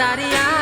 તારી આ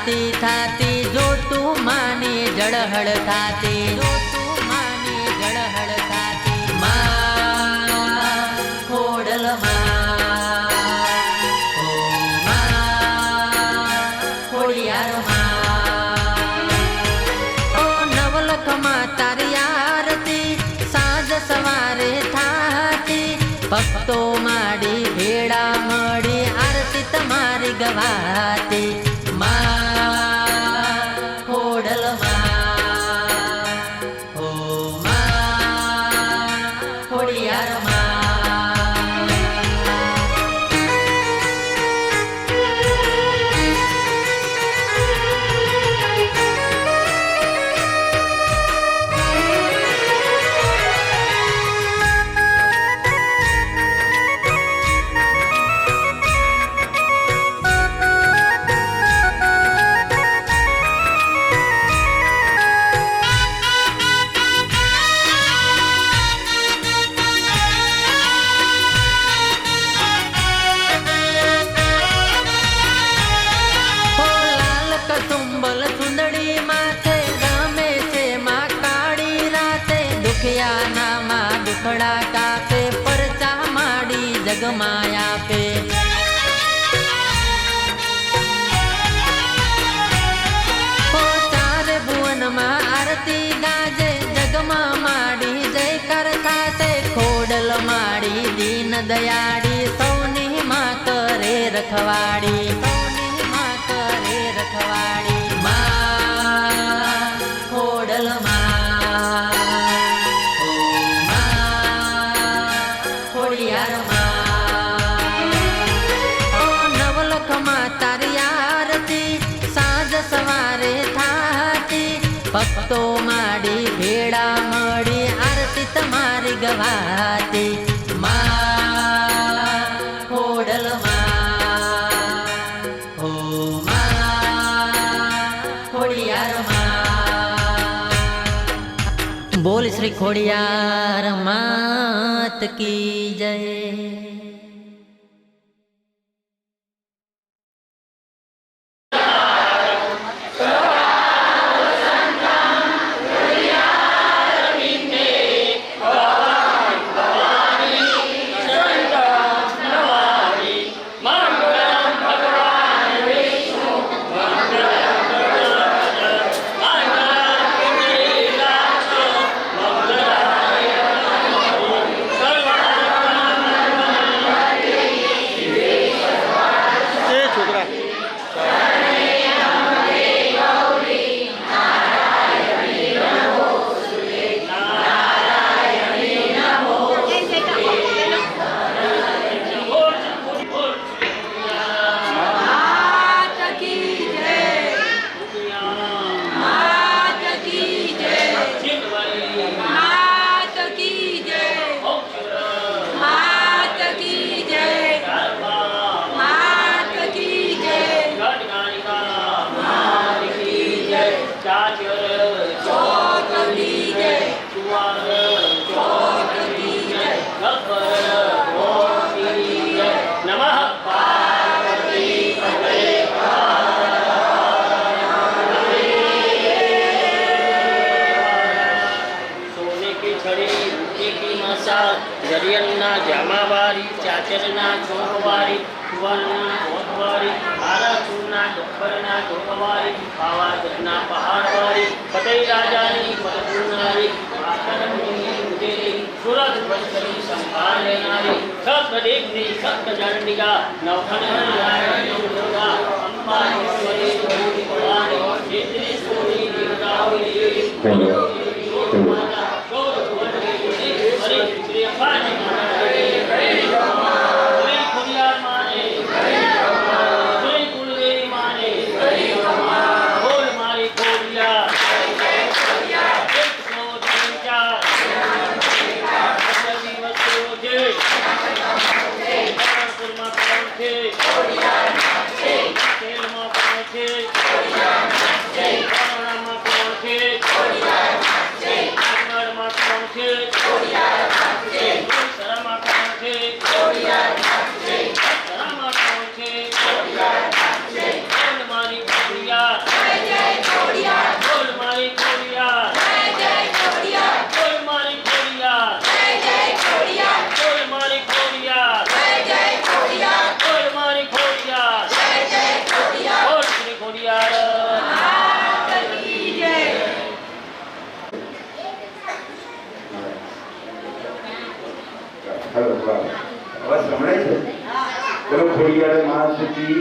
થાતી થાતી જો તું માને જળહળ થાતી. જો તું માને જળહળ થાતી. માં ખોડલ ભક્તો માડી ભેડા મળી આરતી તમારી ગવાતી. જગમાં આપે ભુવનમાં આરતી ગાજે જગમાં માડી જયકાર ખાતે ખોડલ માડી દીન દયાળી સૌની માં કરે રખવાડી સૌની માં કરે રખવાડી બોલ શ્રી ખોડિયાર માત કી જય. જામાવારી ચાચરના ચોકવારી કુવારના કોટવારી આરાસુરના ડોક્બરના ડોકવારી પાવાગઢના પહાડવારી ફતેહ રાજાની ઉજેરી સુરત વસ્ત્રી સંભાળ લેનારી સપ્તદેવની સપ્તચંડિકા નવખંડ નારાયણ દુર્ગા અંબા ઈશ્વરી ભૂમિ ભવાની ક્ષેત્રેશ્વરી દેવતાઓની દેવી માતા હલો બરાબર અવાજ સંભળાય છે? ચલો ખોડિયાર માણસ કી